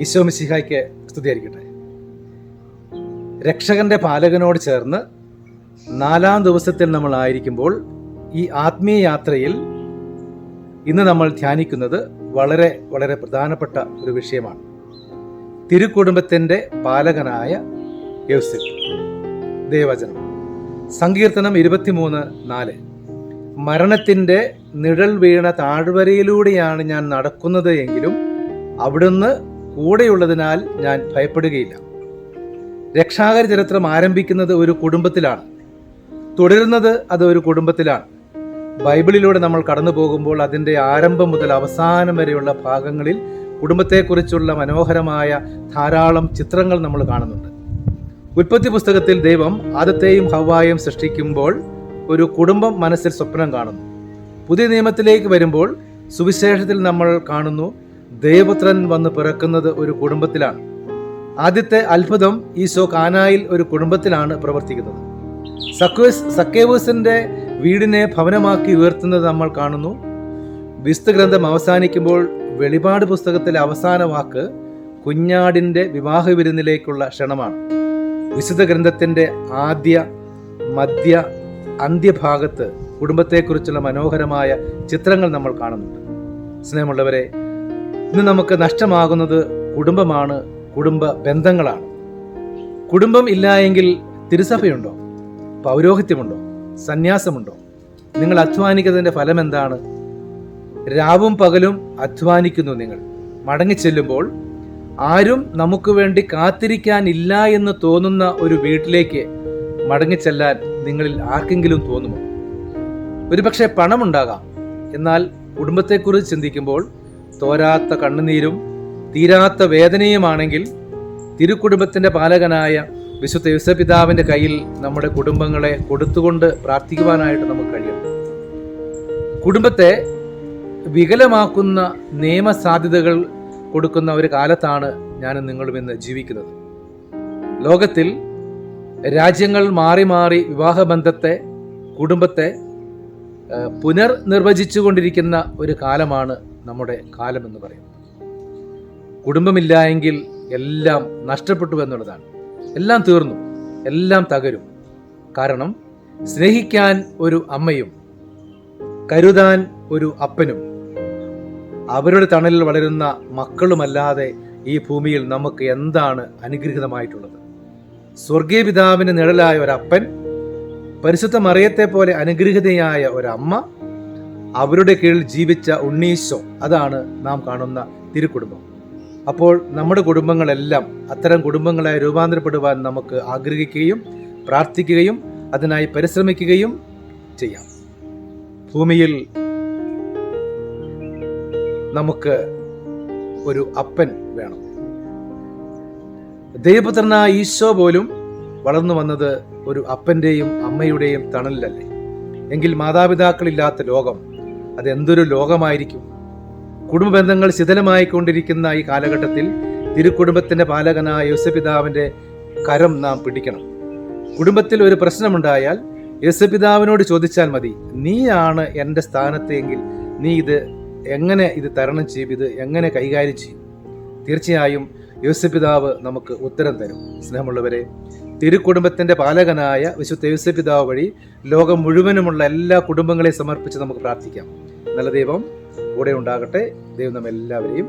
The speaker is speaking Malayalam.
ഈശോ മിശിഹായ്ക്ക് സ്തുതിയായിരിക്കട്ടെ. രക്ഷകന്റെ പാലകനോട് ചേർന്ന് നാലാം ദിവസത്തിൽ നമ്മൾ ആയിരിക്കുമ്പോൾ ഈ ആത്മീയ യാത്രയിൽ ഇന്ന് നമ്മൾ ധ്യാനിക്കുന്നത് വളരെ വളരെ പ്രധാനപ്പെട്ട ഒരു വിഷയമാണ്. തിരുക്കുടുംബത്തിന്റെ പാലകനായ യോസെഫ്. ദേവചനം സങ്കീർത്തനം ഇരുപത്തിമൂന്ന് നാല്. മരണത്തിന്റെ നിഴൽ വീണ താഴ്വരയിലൂടെയാണ് ഞാൻ നടക്കുന്നത് എങ്കിലും അവിടുന്ന് കൂടെയുള്ളതിനാൽ ഞാൻ ഭയപ്പെടുകയില്ല. രക്ഷാകര ചരിത്രം ആരംഭിക്കുന്നത് ഒരു കുടുംബത്തിലാണ്. തുടരുന്നത് അത് ഒരു കുടുംബത്തിലാണ്. ബൈബിളിലൂടെ നമ്മൾ കടന്നു പോകുമ്പോൾ അതിന്റെ ആരംഭം മുതൽ അവസാനം വരെയുള്ള ഭാഗങ്ങളിൽ കുടുംബത്തെക്കുറിച്ചുള്ള മനോഹരമായ ധാരാളം ചിത്രങ്ങൾ നമ്മൾ കാണുന്നുണ്ട്. ഉൽപ്പത്തി പുസ്തകത്തിൽ ദൈവം ആദത്തെയും ഹവായും സൃഷ്ടിക്കുമ്പോൾ ഒരു കുടുംബം മനസ്സിൽ സ്വപ്നം കാണുന്നു. പുതിയ നിയമത്തിലേക്ക് വരുമ്പോൾ സുവിശേഷത്തിൽ നമ്മൾ കാണുന്നു ദേവപുത്രൻ വന്ന് പിറക്കുന്നത് ഒരു കുടുംബത്തിലാണ്. ആദ്യത്തെ അത്ഭുതം ഈശോ കാനായിൽ ഒരു കുടുംബത്തിലാണ് പ്രവർത്തിക്കുന്നത്. സക്വേസ് സക്കേവൂസിന്റെ വീടിനെ ഭവനമാക്കി ഉയർത്തുന്നത് നമ്മൾ കാണുന്നു. വിസ്തു ഗ്രന്ഥം അവസാനിക്കുമ്പോൾ വെളിപാട് പുസ്തകത്തിലെ അവസാന വാക്ക് കുഞ്ഞാടിന്റെ വിവാഹ വിരുന്നിലേക്കുള്ള ക്ഷണമാണ്. വിശുദ്ധ ഗ്രന്ഥത്തിന്റെ ആദ്യ മധ്യ അന്ത്യഭാഗത്ത് കുടുംബത്തെക്കുറിച്ചുള്ള മനോഹരമായ ചിത്രങ്ങൾ നമ്മൾ കാണുന്നുണ്ട്. സ്നേഹമുള്ളവരെ ഇന്ന് നമുക്ക് നഷ്ടമാകുന്നത് കുടുംബമാണ് കുടുംബ ബന്ധങ്ങളാണ്. കുടുംബം ഇല്ല എങ്കിൽ തിരുസഭയുണ്ടോ? പൗരോഹിത്യമുണ്ടോ? സന്യാസമുണ്ടോ? നിങ്ങൾ അധ്വാനിക്കുന്നതിന്റെ ഫലം എന്താണ് രാവും പകലും അധ്വാനിക്കുന്നു നിങ്ങൾ. മടങ്ങി ചെല്ലുമ്പോൾ ആരും നമുക്ക് വേണ്ടി കാത്തിരിക്കാനില്ല എന്ന് തോന്നുന്ന ഒരു വീട്ടിലേക്ക് മടങ്ങി മടങ്ങിച്ചെല്ലാൻ നിങ്ങളിൽ ആർക്കെങ്കിലും തോന്നുമോ? ഒരുപക്ഷെ പണമുണ്ടാകാം. എന്നാൽ കുടുംബത്തെക്കുറിച്ച് ചിന്തിക്കുമ്പോൾ തോരാത്ത കണ്ണുനീരും തീരാത്ത വേദനയുമാണെങ്കിൽ തിരുക്കുടുംബത്തിന്റെ പാലകനായ വിശുദ്ധ യുസപിതാവിന്റെ കയ്യിൽ നമ്മുടെ കുടുംബങ്ങളെ കൊടുത്തുകൊണ്ട് പ്രാർത്ഥിക്കുവാനായിട്ട് നമുക്ക് കഴിയും. കുടുംബത്തെ വികലമാക്കുന്ന നിയമസാധ്യതകൾ കൊടുക്കുന്ന ഒരു കാലത്താണ് ഞാൻ നിങ്ങളും ഇന്ന് ജീവിക്കുന്നത്. ലോകത്തിൽ രാജ്യങ്ങൾ മാറി മാറി വിവാഹബന്ധത്തെ കുടുംബത്തെ പുനർനിർവചിച്ചുകൊണ്ടിരിക്കുന്ന ഒരു കാലമാണ് നമ്മുടെ കാലം എന്ന് പറയുന്നത്. കുടുംബമില്ല എങ്കിൽ എല്ലാം നഷ്ടപ്പെട്ടു എന്നുള്ളതാണ്. എല്ലാം തീർന്നു എല്ലാം തകരും. കാരണം സ്നേഹിക്കാൻ ഒരു അമ്മയും കരുതാൻ ഒരു അപ്പനും അവരുടെ തണലിൽ വളരുന്ന മക്കളുമല്ലാതെ ഈ ഭൂമിയിൽ നമുക്ക് എന്താണ് അനുഗ്രഹിതമായിട്ടുള്ളത്? സ്വർഗീയ പിതാവിന് നിഴലായ ഒരപ്പൻ പരിശുദ്ധ മറിയത്തെ പോലെ അനുഗ്രഹിതയായ ഒരമ്മ അവരുടെ കീഴിൽ ജീവിച്ച ഉണ്ണീശോ അതാണ് നാം കാണുന്ന തിരുക്കുടുംബം. അപ്പോൾ നമ്മുടെ കുടുംബങ്ങളെല്ലാം അത്തരം കുടുംബങ്ങളായി രൂപാന്തരപ്പെടുവാൻ നമുക്ക് ആഗ്രഹിക്കുകയും പ്രാർത്ഥിക്കുകയും അതിനായി പരിശ്രമിക്കുകയും ചെയ്യാം. ഭൂമിയിൽ നമുക്ക് ഒരു അപ്പൻ വേണം. ദൈവപുത്രനായ ഈശോ പോലും വളർന്നു വന്നത് ഒരു അപ്പന്റെയും അമ്മയുടെയും തണലിലല്ലേ? എങ്കിൽ മാതാപിതാക്കളില്ലാത്ത ലോകം അത് എന്തൊരു ലോകമായിരിക്കും? കുടുംബ ബന്ധങ്ങൾ ശിഥിലമായിക്കൊണ്ടിരിക്കുന്ന ഈ കാലഘട്ടത്തിൽ തിരുക്കുടുംബത്തിന്റെ പാലകനായ യേസുപിതാവിന്റെ കരം നാം പിടിക്കണം. കുടുംബത്തിൽ ഒരു പ്രശ്നമുണ്ടായാൽ യേസുപിതാവിനോട് ചോദിച്ചാൽ മതി നീയാണ് എന്റെ സ്ഥാനത്തെങ്കിൽ നീ ഇത് എങ്ങനെ ഇത് തരണം ചെയ്യും? ഇത് എങ്ങനെ കൈകാര്യം ചെയ്യും? തീർച്ചയായും യേസുപിതാവ് നമുക്ക് ഉത്തരം തരും. സ്നേഹമുള്ളവരെ തിരുക്കുടുംബത്തിന്റെ പാലകനായ വിശുദ്ധ യേസുപിതാവ് വഴി ലോകം മുഴുവനുമുള്ള എല്ലാ കുടുംബങ്ങളെയും സമർപ്പിച്ച് നമുക്ക് പ്രാർത്ഥിക്കാം. നല്ല ദൈവം കൂടെ ഉണ്ടാകട്ടെ. ദൈവം നമ്മ എല്ലാവരെയും